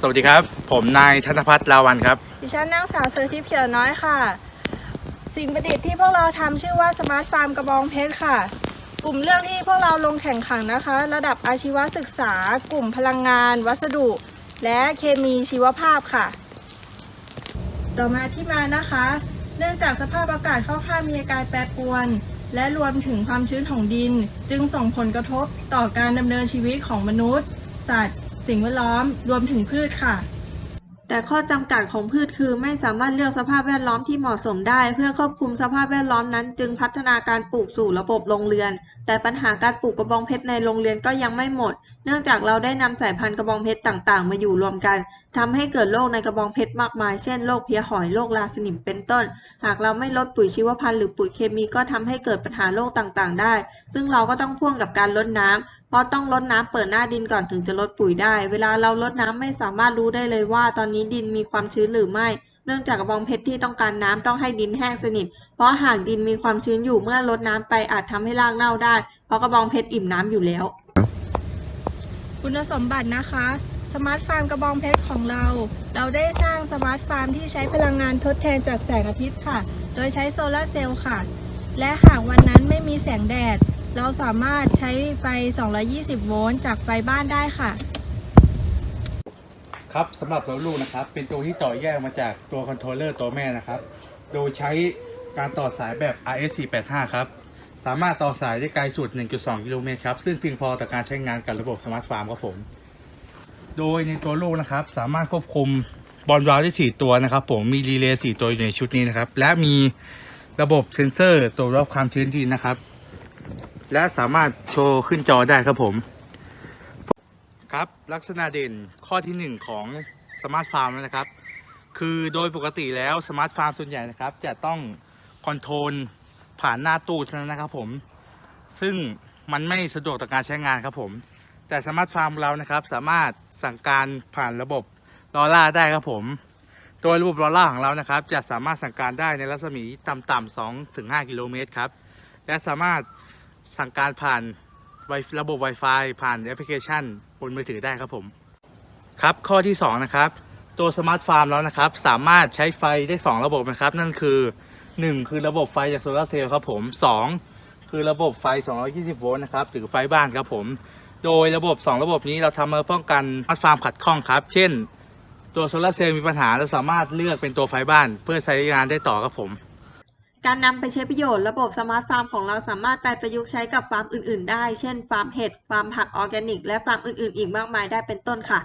สวัสดีครับ ผมนายธนพัฒน์ลาวันครับ ดิฉันนางสาวเซอร์ทิพย์เขียวน้อยค่ะ สิ่งประดิษฐ์ที่พวกเราทำชื่อว่าสมาร์ทฟาร์มกระบองเพชรค่ะ กลุ่มเรื่องที่พวกเราลงแข่งขันนะคะ ระดับอาชีวศึกษา กลุ่มพลังงาน วัสดุ และเคมีชีวภาพค่ะ ต่อมาที่มานะคะ เนื่องจากสภาพอากาศค่อนข้างมีอาการแปรปรวนและรวมถึงความชื้นของดิน จึงส่งผลกระทบต่อการดำเนินชีวิตของมนุษย์ สัตว์ สิ่งแวดล้อมรวมถึงพืชค่ะ แต่ข้อจำกัดของพืชคือไม่สามารถเลือกสภาพแวดล้อมที่เหมาะสมได้ เพื่อควบคุมสภาพแวดล้อมนั้นจึงพัฒนาการปลูกสู่ระบบโรงเรือน แต่ปัญหาการปลูกกระบองเพชรในโรงเรือนก็ยังไม่หมด เนื่องจากเราได้นำสายพันธุ์กระบองเพชรต่างๆ มาอยู่รวมกันทำให้เกิดโรคในกระบองเพชรมากมาย เช่นโรคเพี้ยหอยโรคราสนิมเป็นต้น หากเราไม่ลดปุ๋ยชีวพันธุ์หรือปุ๋ยเคมีก็ทำให้เกิดปัญหาโรคต่างๆ ได้ ซึ่งเราก็ต้องพ่วงกับการลดน้ำ เพราะต้องลดน้ำเปิดหน้าดินก่อนถึงจะลดปุ๋ยได้ เวลาเราลดน้ำไม่สามารถรู้ได้เลยว่า ตอนนี้ดินมีความชื้นหรือไม่ เนื่องจากกระบองเพชรที่ต้องการน้ำต้องให้ดินแห้งสนิท เพราะหากดินมีความชื้นอยู่เมื่อลดน้ำไปอาจทำให้รากเน่าได้ เพราะกระบองเพชรอิ่มน้ำอยู่แล้ว คุณสมบัตินะคะ สมาร์ทฟาร์มกระบองเพชรของเรา เราได้สร้างสมาร์ทฟาร์มที่ใช้พลังงานทดแทนจากแสงอาทิตย์ค่ะ โดยใช้โซลาร์เซลล์ค่ะ และหากวันนั้นไม่มีแสงแดด เราสามารถใช้ไฟ 220 โวลต์จากไฟบ้านได้ค่ะ ครับสำหรับตัวลูกนะครับ เป็นตัวที่ต่อแยกมาจากตัวคอนโทรลเลอร์ตัวแม่นะครับ โดยใช้การต่อสายแบบ RS485 ครับ สามารถต่อสายได้ไกลสุด 1.2 กิโลเมตรครับ ซึ่งเพียงพอต่อการใช้งานกับระบบสมาร์ทฟาร์มครับผม โดยในตัวลูกนะครับ สามารถควบคุมบอลวาล์วได้ 4 ตัวนะครับ ผมมีรีเลย์4ตัวอยู่ในชุดนี้นะครับ และมีระบบเซ็นเซอร์ตรวจวัดความชื้นดินนะครับ และสามารถโชว์ขึ้นจอได้ครับผม ครับลักษณะเด่นข้อที่ 1 ของสมาร์ทฟาร์มนะครับ คือโดยปกติแล้วสมาร์ทฟาร์มส่วนใหญ่นะครับ จะต้องคอนโทรลผ่านหน้าตู้เท่านั้นนะครับผม ซึ่งมันไม่สะดวกต่อการใช้งานครับผม แต่สมาร์ทฟาร์มเรานะครับ สามารถสั่งการผ่านระบบลอร่าได้ครับผม โดยระบบลอร่าของเรานะครับ จะสามารถสั่งการได้ในรัศมีต่ำๆ2ถึง5กิโลเมตรครับ และสามารถ สั่งการผ่านระบบ Wi-Fi ผ่านแอปพลิเคชันบนมือถือได้ครับผม ครับข้อที่ 2 นะครับ ตัวสมาร์ทฟาร์มแล้วนะครับ สามารถใช้ไฟได้ 2 ระบบนะครับ นั่นคือ 1 คือระบบไฟจากโซลาร์เซลล์ครับผม 2 คือระบบไฟ 220 โวลต์นะครับหรือไฟบ้านครับผม โดยระบบ 2 ระบบนี้เราทำมาป้องกันสมาร์ทฟาร์มขัดข้องครับ เช่น ตัวโซลาร์เซลล์มีปัญหาเราสามารถเลือกเป็นตัวไฟบ้าน เพื่อใช้งานได้ต่อครับผม การนำไปใช้ประโยชน์ระบบสมาร์ทฟาร์มของเราสามารถไปประยุกต์ใช้กับฟาร์มอื่น ๆ ได้ เช่น ฟาร์มเห็ด ฟาร์มผักออร์แกนิก และฟาร์มอื่น ๆ อีกมากมายได้เป็นต้นค่ะ